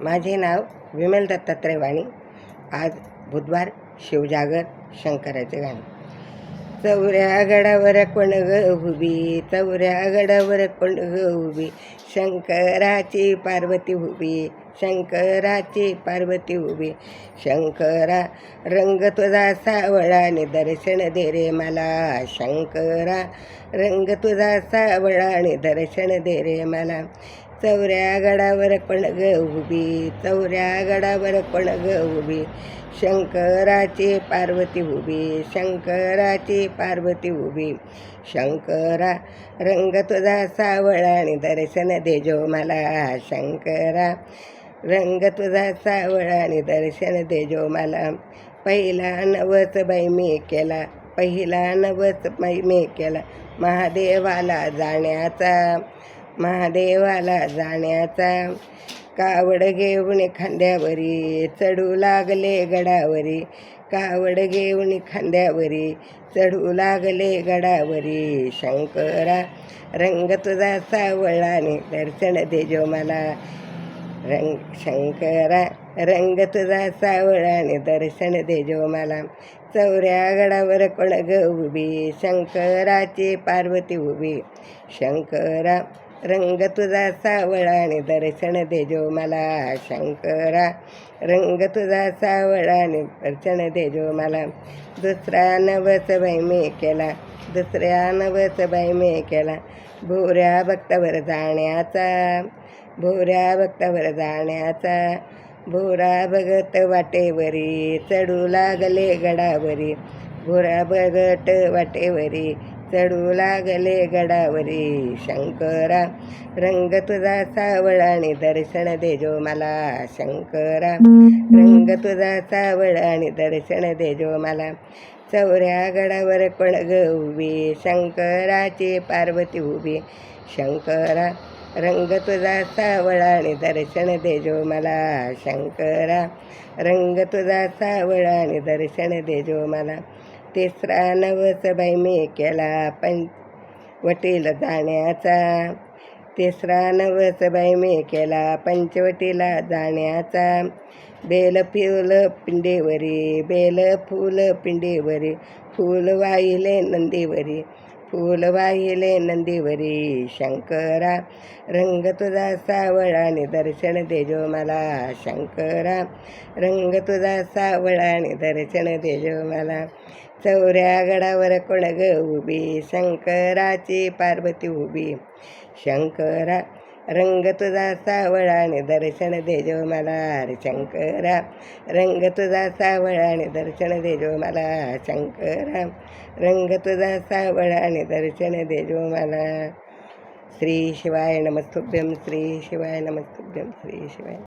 माझे नाव विमल दत्तात्रय वाणी. आज बुधवार शिवजागर शंकराचे गाणे. चौऱ्या गडावर कोण ग उभी? चौऱ्या गडावर कोण ग उभी? शंकराची पार्वती उभी. शंकराची पार्वती उभी. शंकरा रंग तुझा सावळाने दर्शन दे रे मला. शंकरा रंग तुझा सावळाने दर्शन दे रे मला. चौऱ्या गडावर कोण ग उभी चौऱ्या गडावर कोण ग उभी. शंकराची पार्वती उभी शंकराची पार्वती उभी. शंकरा रंग तुझा सावळा आणि दर्शन देजो मला. शंकरा रंग तुझा सावळा आणि दर्शन देजो मला. पहिला नवस बाई मी केला पहिला नवस बाई मी केला. महादेवाला जाण्याचा. महादेवाला जाण्याचा. कावड घेऊन खांद्यावरी चढू लागले गडावरी. कावड घेऊन खांद्यावरी चढू लागले गडावरी. शंकरा रंग तुझा सावळाने दर्शन देजो मला. रंग शंकरा रंग तुझा सावळाने दर्शन देजो मला. चौऱ्या गडावर कोण ग उभी? शंकराची पार्वती उभी. शंकरा रंग तुझा सावळाने दर्शन देजो मला शंकरा. रंग तुझा सावळाने दर्शन देजो मला. दुसरा नवस बाई मी केला दुसऱ्या नवस बाई मी केला भोऱ्या भक्तावर जाण्याचा भोऱ्या भक्तावर जाण्याचा. भोरा भगत वाटेवरी चढू लागले गडावरी. भोरा भगत वाटेवरी चढू लागले गडावरी. शंकरा रंग तुझा सावळाने दर्शन देजो मला शंकरा. रंग तुझा सावळाने दर्शन देजो मला. चौऱ्या गडावर कोण ग उभी? शंकराची पार्वती उभी. शंकरा रंग तुझा सावळाने दर्शन देजो मला. शंकरा रंग तुझा सावळाने दर्शन देजो मला. तिसरा नवसबाई मी केला पंच वटीला जाण्याचा. तिसरा नवसबाई मी केला पंचवटीला जाण्याचा. बेल फुल पिंडीवरी बेल फुल पिंडीवरी फूल वाहिले नंदीवरी फूल वाहिले नंदीवरी. शंकरा रंग तुझा सावळाने दर्शन देजो मला. शंकरा रंग तुझा सावळाने दर्शन देजो मला. चौऱ्या गडावर कोणग उभी शंकराची पार्वती उभी. शंकरा रंग तुझा सावळाने दर्शन देजो मला. रे शंकरा रंग तुझा सावळाने दर्शन देजो मला. शंकरा रंग तुझा सावळाने दर्शन देजो मला. श्री शिवाय नमस्तुभ्यम श्री शिवाय नमस्तुभ्यम श्री शिवाय.